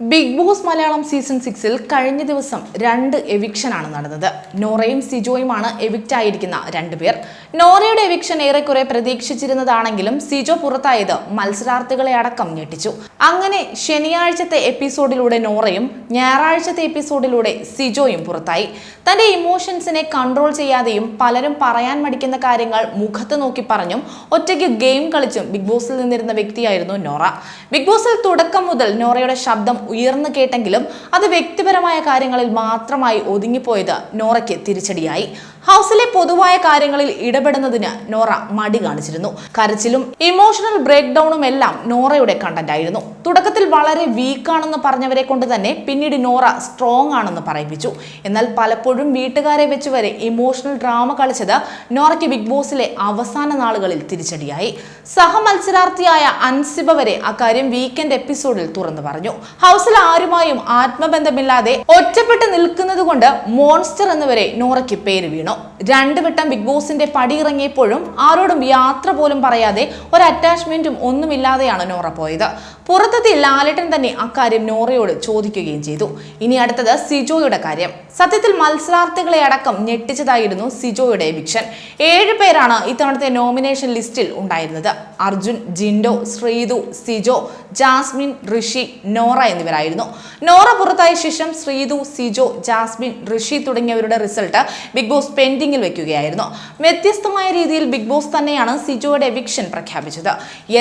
Big Boss Malayalam season സിക്സിൽ കഴിഞ്ഞ ദിവസം രണ്ട് എവിക്ഷനാണ് നടന്നത്. നോറയും സിജോയുമാണ് എവിക്റ്റ് ആയിരിക്കുന്ന രണ്ടുപേർ നോറയുടെ എവിക്ഷൻ ഏറെക്കുറെ പ്രതീക്ഷിച്ചിരുന്നതാണെങ്കിലും സിജോ പുറത്തായത് മത്സരാർത്ഥികളെ അടക്കം ഞെട്ടിച്ചു. അങ്ങനെ ശനിയാഴ്ചത്തെ എപ്പിസോഡിലൂടെ നോറയും ഞായറാഴ്ചത്തെ എപ്പിസോഡിലൂടെ സിജോയും പുറത്തായി. തന്റെ ഇമോഷൻസിനെ കൺട്രോൾ ചെയ്യാതെയും പലരും പറയാൻ മടിക്കുന്ന കാര്യങ്ങൾ മുഖത്ത് നോക്കി പറഞ്ഞും ഒറ്റയ്ക്ക് ഗെയിം കളിച്ചും ബിഗ് ബോസിൽ നിന്നിരുന്ന വ്യക്തിയായിരുന്നു നോറ. ബിഗ് ബോസിൽ തുടക്കം മുതൽ നോറയുടെ ശബ്ദം ഉയർന്നു കേട്ടെങ്കിലും അത് വ്യക്തിപരമായ കാര്യങ്ങളിൽ മാത്രമായി ഒതുങ്ങിപ്പോയത് നോറയ്ക്ക് തിരിച്ചടിയായി. ഹൗസിലെ പൊതുവായ കാര്യങ്ങളിൽ ഇടപെടുന്നതിന് നോറ മടി കാണിച്ചിരുന്നു. കരച്ചിലും ഇമോഷണൽ ബ്രേക്ക് ഡൗണും എല്ലാം നോറയുടെ കണ്ടന്റ് ആയിരുന്നു. തുടക്കത്തിൽ വളരെ വീക്കാണെന്ന് പറഞ്ഞവരെ കൊണ്ട് തന്നെ പിന്നീട് നോറ സ്ട്രോങ് ആണെന്ന് പറയിപ്പിച്ചു. എന്നാൽ പലപ്പോഴും വീട്ടുകാരെ വെച്ച് വരെ ഇമോഷണൽ ഡ്രാമ കളിച്ചത് നോറയ്ക്ക് ബിഗ് ബോസിലെ അവസാന നാളുകളിൽ തിരിച്ചടിയായി. സഹമത്സരാർത്ഥിയായ അൻസിബ വരെ അക്കാര്യം വീക്കെൻഡ് എപ്പിസോഡിൽ തുറന്നു പറഞ്ഞു. ഹൗസിൽ ആരുമായും ആത്മബന്ധമില്ലാതെ ഒറ്റപ്പെട്ട് നിൽക്കുന്നത് കൊണ്ട് മോൺസ്റ്റർ എന്നിവരെ നോറയ്ക്ക് പേര് വീണു. രണ്ടു വട്ടം ബിഗ് ബോസിന്റെ പടി ഇറങ്ങിയപ്പോഴും ആരോടും യാത്ര പോലും പറയാതെ ഒരു അറ്റാച്ച്മെന്റും ഒന്നുമില്ലാതെയാണ് നോറ പോയത്. പുറത്തെത്തി ലാലേട്ടൻ തന്നെ അക്കാര്യം നോറയോട് ചോദിക്കുകയും ചെയ്തു. ഇനി അടുത്തത് സിജോയുടെ കാര്യം. സത്യത്തിൽ മത്സരാർത്ഥികളെ അടക്കം ഞെട്ടിച്ചതായിരുന്നു സിജോയുടെ എവിക്ഷൻ ഏഴ് പേരാണ് ഇത്തവണത്തെ നോമിനേഷൻ ലിസ്റ്റിൽ ഉണ്ടായിരുന്നത്. അർജുൻ ജിൻഡോ ശ്രീതു സിജോ ജാസ്മിൻ ഋഷി നോറ എന്നിവരായിരുന്നു. നോറ പുറത്തായ ശേഷം ശ്രീതു സിജോ ജാസ്മിൻ ഋഷി തുടങ്ങിയവരുടെ റിസൾട്ട് ബിഗ് ബോസ് പെൻഡിങ്ങിൽ വെക്കുകയായിരുന്നു. വ്യത്യസ്തമായ രീതിയിൽ ബിഗ് ബോസ് തന്നെയാണ് സിജോയുടെ എവിക്ഷൻ പ്രഖ്യാപിച്ചത്.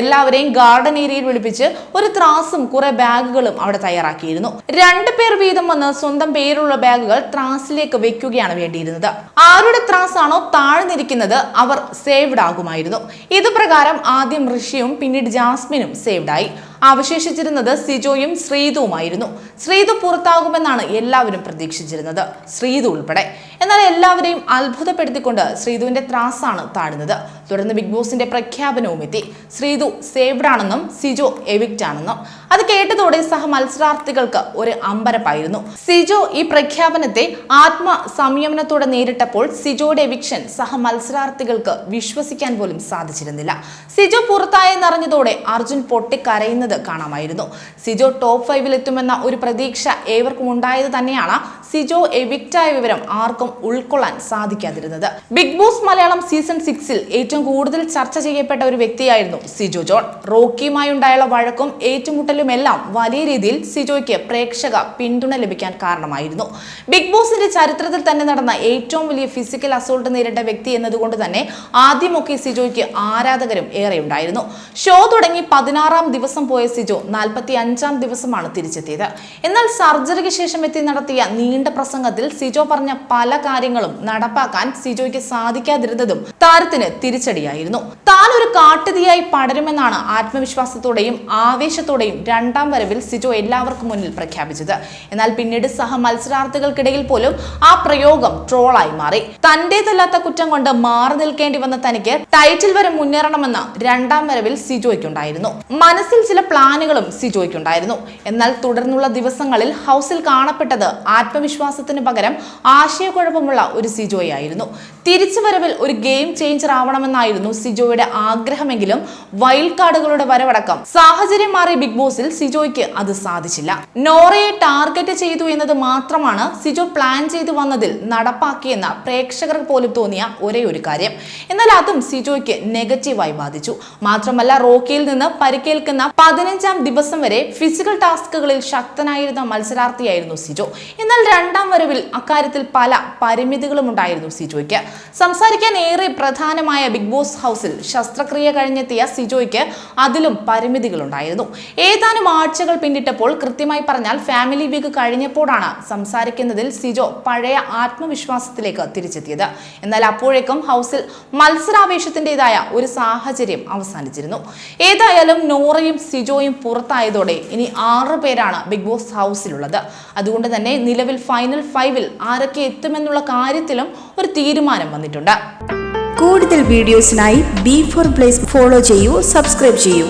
എല്ലാവരെയും ഗാർഡൻ ഏരിയയിൽ വിളിപ്പിച്ച് ഒരു ത്രാസും കുറെ ബാഗുകളും അവിടെ തയ്യാറാക്കിയിരുന്നു. രണ്ടു പേർ വീതം വന്ന് സ്വന്തം പേരുള്ള ബാഗുകൾ ത്രാസിലേക്ക് വെക്കുകയാണ് വേണ്ടിയിരുന്നത്. ആരുടെ ത്രാസാണോ താഴ്ന്നിരിക്കുന്നത് അവർ സേവ്ഡ് ആകുമായിരുന്നു. ഇത് പ്രകാരം ആദ്യം ഋഷിയും പിന്നീട് ജാസ്മിനും സേവ്ഡായി അവശേഷിച്ചിരുന്നത് സിജോയും ശ്രീതുവുമായിരുന്നു. ശ്രീതു പുറത്താകുമെന്നാണ് എല്ലാവരും പ്രതീക്ഷിച്ചിരുന്നത്. ശ്രീതു ഉൾപ്പെടെ. എന്നാൽ എല്ലാവരെയും അത്ഭുതപ്പെടുത്തിക്കൊണ്ട് ശ്രീതുവിന്റെ ത്രാസാണ് താഴുന്നത്. തുടർന്ന് ബിഗ് ബോസിന്റെ പ്രഖ്യാപനവും എത്തി. ശ്രീതു സേവ്ഡ് ആണെന്നും സിജോ എവിക്റ്റ് ആണെന്നും. അത് കേട്ടതോടെ സഹ മത്സരാർത്ഥികൾക്ക് ഒരു അമ്പരപ്പായിരുന്നു. സിജോ ഈ പ്രഖ്യാപനത്തെ ആത്മ സംയമനത്തോടെ നേരിട്ടപ്പോൾ സിജോയുടെ എവിക്ഷൻ സഹ മത്സരാർത്ഥികൾക്ക് വിശ്വസിക്കാൻ പോലും സാധിച്ചിരുന്നില്ല. സിജോ പുറത്തായെന്നറിഞ്ഞതോടെ അർജുൻ പൊട്ടിക്കരയുന്നത് കാണാമായിരുന്നു. സിജോ ടോപ്പ് ഫൈവിൽ എത്തുമെന്ന ഒരു പ്രതീക്ഷ ഏവർക്കും ഉണ്ടായത് തന്നെയാണ്. സിജോ എവിക്റ്റായ വിവരം ആർക്കും ഉൾക്കൊള്ളാൻ സാധിക്കാതിരുന്നത്. ബിഗ് ബോസ് മലയാളം സീസൺ സിക്സിൽ ഏറ്റവും കൂടുതൽ ചർച്ച ചെയ്യപ്പെട്ട ഒരു വ്യക്തിയായിരുന്നു സിജോ ജോൺ. റോക്കിയുമായി ഉണ്ടായുള്ള വഴക്കും ഏറ്റുമുട്ടലും എല്ലാം വലിയ രീതിയിൽ സിജോയ്ക്ക് പ്രേക്ഷക പിന്തുണ ലഭിക്കാൻ കാരണമായിരുന്നു. ബിഗ് ബോസിന്റെ ചരിത്രത്തിൽ തന്നെ നടന്ന ഏറ്റവും വലിയ ഫിസിക്കൽ അസോൾട്ട് നേരിട്ട വ്യക്തി എന്നതുകൊണ്ട് തന്നെ ആദ്യമൊക്കെ സിജോയ്ക്ക് ആരാധകരും ഏറെ ഉണ്ടായിരുന്നു ഷോ തുടങ്ങി പതിനാറാം ദിവസം പോയ സിജോ നാൽപ്പത്തി അഞ്ചാം ദിവസമാണ് തിരിച്ചെത്തിയത്. എന്നാൽ സർജറിക്ക് ശേഷം എത്തി നടത്തിയ നീണ്ട പ്രസംഗത്തിൽ സിജോ പറഞ്ഞ പല കാര്യങ്ങളും നടപ്പാക്കാൻ സിജോയ്ക്ക് സാധിക്കാതിരുന്നതും താരത്തിന് തിരിച്ചടിയായിരുന്നു. താൻ ഒരു കാട്ടുതീയായി പടരുമെന്നാണ് ആത്മവിശ്വാസത്തോടെയും ആവേശത്തോടെയും രണ്ടാം വരവിൽ സിജോ എല്ലാവർക്കും മുന്നിൽ പ്രഖ്യാപിച്ചത്. എന്നാൽ പിന്നീട് സഹ മത്സരാർത്ഥികൾക്കിടയിൽ പോലും ആ പ്രയോഗം ട്രോളായി മാറി. തന്റേതല്ലാത്ത കുറ്റം കൊണ്ട് മാറി നിൽക്കേണ്ടി വന്ന തനിക്ക് ടൈറ്റിൽ വരെ മുന്നേറണമെന്ന രണ്ടാം വരവിൽ സിജോയ്ക്കുണ്ടായിരുന്നു. മനസ്സിൽ ചില പ്ലാനുകളും സിജോയ്ക്കുണ്ടായിരുന്നു എന്നാൽ തുടർന്നുള്ള ദിവസങ്ങളിൽ ഹൗസിൽ കാണപ്പെട്ടത് ആത്മവിശ്വാസത്തിന് പകരം ആശയക്കുഴപ്പമുള്ള ഒരു സിജോയായിരുന്നു തിരിച്ചു വരവിൽ ഒരു ഗെയിം ചേഞ്ചർ ആവണമെന്നായിരുന്നു സിജോയുടെ ആഗ്രഹമെങ്കിലും വൈൽഡ് കാർഡുകളുടെ വരവടക്കം സാഹചര്യം മാറിയ ബിഗ് ബോസിൽ സിജോയ്ക്ക് അത് സാധിച്ചില്ല. നോറയെ ടാർഗറ്റ് ചെയ്തു എന്നത് മാത്രമാണ് സിജോ പ്ലാൻ ചെയ്തു വന്നതിൽ നടപ്പാക്കിയെന്ന പ്രേക്ഷകർ പോലും തോന്നിയ ഒരേ ഒരു കാര്യം. എന്നാൽ അതും സിജോയ്ക്ക് നെഗറ്റീവായി ബാധിച്ചു. മാത്രമല്ല റോക്കിയിൽ നിന്ന് പരിക്കേൽക്കുന്ന പതിനഞ്ചാം ദിവസം വരെ ഫിസിക്കൽ ടാസ്കുകളിൽ ശക്തനായിരുന്ന മത്സരാർത്ഥിയായിരുന്നു സിജോ. എന്നാൽ രണ്ടാം വരവിൽ അക്കാര്യത്തിൽ പല പരിമിതികളും ഉണ്ടായിരുന്നു സിജോയ്ക്ക്. സംസാരിക്കാൻ ഏറെ പ്രധാനമായ ബിഗ് ബോസ് ഹൗസിൽ ശസ്ത്രക്രിയ കഴിഞ്ഞെത്തിയ സിജോയ്ക്ക് അതിലും പരിമിതികളുണ്ടായിരുന്നു. ഏതാനും ആഴ്ചകൾ പിന്നിട്ടപ്പോൾ കൃത്യമായി പറഞ്ഞാൽ ഫാമിലി വീക്ക് കഴിഞ്ഞപ്പോഴാണ് സംസാരിക്കുന്നതിൽ സിജോ പഴയ ആത്മവിശ്വാസത്തിലേക്ക് തിരിച്ചെത്തിയത്. എന്നാൽ അപ്പോഴേക്കും ഹൗസിൽ മത്സരാവേശത്തിന്റെതായ ഒരു സാഹചര്യം അവസാനിച്ചിരുന്നു. ഏതായാലും നോറയും സിജോയും പുറത്തായതോടെ ഇനി ആറ് പേരാണ് ബിഗ് ബോസ് ഹൗസിലുള്ളത്. അതുകൊണ്ട് തന്നെ നിലവിൽ ഫൈനൽ ഫൈവിൽ ആരൊക്കെ എത്തുമെന്നുള്ള കാര്യത്തിലും ഒരു തീരുമാനം വന്നിട്ടുണ്ട്. കൂടുതൽ വീഡിയോസിനായി ബി ഫോർ പ്ലേസ് ഫോളോ ചെയ്യൂ സബ്സ്ക്രൈബ് ചെയ്യൂ.